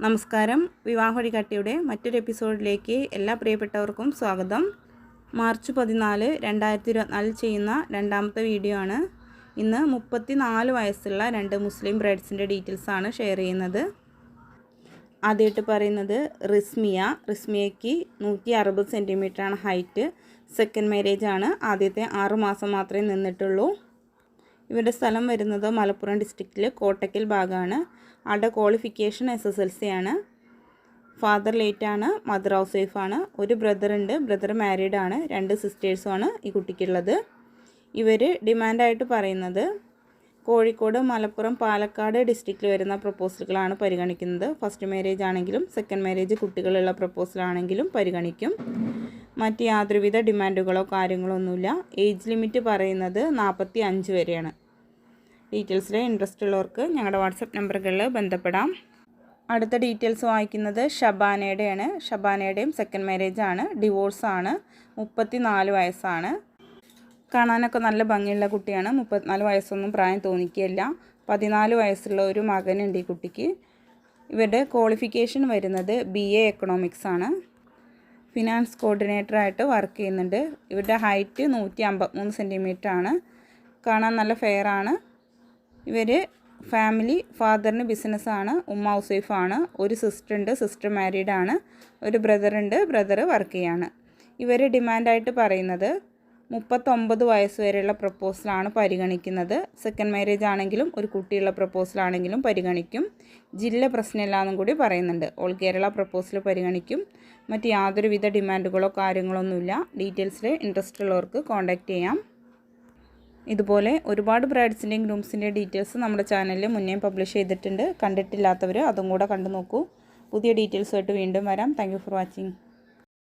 നമസ്കാരം. വിവാഹ കട്ടിയുടെ മറ്റൊരു എപ്പിസോഡിലേക്ക് എല്ലാ പ്രിയപ്പെട്ടവർക്കും സ്വാഗതം. മാർച്ച് പതിനാല് രണ്ടായിരത്തി ഇരുപത്തിനാലിൽ ചെയ്യുന്ന രണ്ടാമത്തെ വീഡിയോ ആണ്. ഇന്ന് മുപ്പത്തി നാല് വയസ്സുള്ള രണ്ട് മുസ്ലിം ബ്രൈഡ്സിന്റെ ആണ് ഷെയർ ചെയ്യുന്നത്. ആദ്യമായിട്ട് പറയുന്നത് റിസ്മിയ. റിസ്മിയയ്ക്ക് നൂറ്റി അറുപത് സെന്റിമീറ്ററാണ് ഹൈറ്റ്. സെക്കൻഡ് മാരേജ് ആണ്. ആദ്യത്തെ ആറ് മാസം മാത്രമേ നിന്നിട്ടുള്ളൂ. ഇവരുടെ സ്ഥലം വരുന്നത് മലപ്പുറം ഡിസ്ട്രിക്റ്റിൽ കോട്ടക്കൽ ഭാഗമാണ് ആളുടെ qualification S S L C ആണ്. ഫാദർ ലേറ്റ് ആണ് മദർ ഹൗസ് വൈഫാണ് ഒരു ബ്രദറുണ്ട് ബ്രദർ മാരീഡ് ആണ്. രണ്ട് സിസ്റ്റേഴ്സുമാണ് ഈ കുട്ടിക്കുള്ളത്. ഇവർ ഡിമാൻഡായിട്ട് പറയുന്നത് കോഴിക്കോട് മലപ്പുറം പാലക്കാട് ഡിസ്ട്രിക്റ്റിൽ വരുന്ന പ്രപ്പോസലുകളാണ് പരിഗണിക്കുന്നത്. ഫസ്റ്റ് മാരേജ് ആണെങ്കിലും സെക്കൻഡ് മാരേജ് കുട്ടികളുള്ള പ്രപ്പോസലാണെങ്കിലും പരിഗണിക്കും. മറ്റ് യാതൊരുവിധ ഡിമാൻഡുകളോ കാര്യങ്ങളോ ഒന്നുമില്ല. ഏജ് ലിമിറ്റ് പറയുന്നത് നാൽപ്പത്തി അഞ്ച് വരെയാണ്. ഡീറ്റെയിൽസിൽ ഇൻട്രസ്റ്റ് ഉള്ളവർക്ക് ഞങ്ങളുടെ വാട്സപ്പ് നമ്പറുകളിൽ ബന്ധപ്പെടാം. അടുത്ത ഡീറ്റെയിൽസ് വായിക്കുന്നത് ഷബാനയുടെയാണ്. ഷബാനയുടെയും സെക്കൻഡ് മാരേജ് ആണ്. ഡിവോഴ്സാണ് മുപ്പത്തി നാല് വയസ്സാണ്. കാണാനൊക്കെ നല്ല ഭംഗിയുള്ള കുട്ടിയാണ്. മുപ്പത്തിനാല് വയസ്സൊന്നും പ്രായം തോന്നിക്കുകയില്ല. പതിനാല് വയസ്സുള്ള ഒരു മകനുണ്ട് ഈ കുട്ടിക്ക്. ഇവരുടെ ക്വാളിഫിക്കേഷൻ വരുന്നത് ബി എ എക്കണോമിക്സ് ആണ്. ഫിനാൻസ് കോർഡിനേറ്ററായിട്ട് വർക്ക് ചെയ്യുന്നുണ്ട്. ഇവരുടെ ഹൈറ്റ് നൂറ്റി അമ്പത്തിമൂന്ന് സെന്റിമീറ്റർ ആണ് കാണാൻ നല്ല ഫെയർ ആണ് ഇവർ ഫാമിലി ഫാദറിന് ബിസിനസ്സാണ്. ഉമ്മ ഹൗസ് വൈഫാണ് ഒരു സിസ്റ്റർ ഉണ്ട് സിസ്റ്റർ മാരീഡാണ്. ഒരു ബ്രദറുണ്ട്. ബ്രദർ വർക്ക് ചെയ്യാണ്. ഇവർ ഡിമാൻഡായിട്ട് പറയുന്നത് മുപ്പത്തൊമ്പത് വയസ്സ് വരെയുള്ള പ്രപ്പോസലാണ് പരിഗണിക്കുന്നത്. സെക്കൻഡ് മാരേജ് ആണെങ്കിലും ഒരു കുട്ടിയുള്ള പ്രപ്പോസലാണെങ്കിലും പരിഗണിക്കും. ജില്ല പ്രശ്നമില്ല എന്നും കൂടി പറയുന്നുണ്ട്. ഓൾ കേരള പ്രപ്പോസൽ പരിഗണിക്കും. മറ്റ് യാതൊരുവിധ ഡിമാൻഡുകളോ കാര്യങ്ങളൊന്നുമില്ല. ഡീറ്റെയിൽസിൽ ഇൻട്രസ്റ്റ് ഉള്ളവർക്ക് കോൺടാക്റ്റ് ചെയ്യാം. ഇതുപോലെ ഒരുപാട് ബ്രൈഡ്സിന്റെയും ഗ്രൂംസിന്റെയും ഡീറ്റെയിൽസ് നമ്മുടെ ചാനലിൽ മുന്നേ പബ്ലിഷ് ചെയ്തിട്ടുണ്ട്. കണ്ടിട്ടില്ലാത്തവർ അതും കൂടെ കണ്ടു നോക്കൂ പുതിയ ഡീറ്റെയിൽസുമായിട്ട് വീണ്ടും വരാം. Thank for watching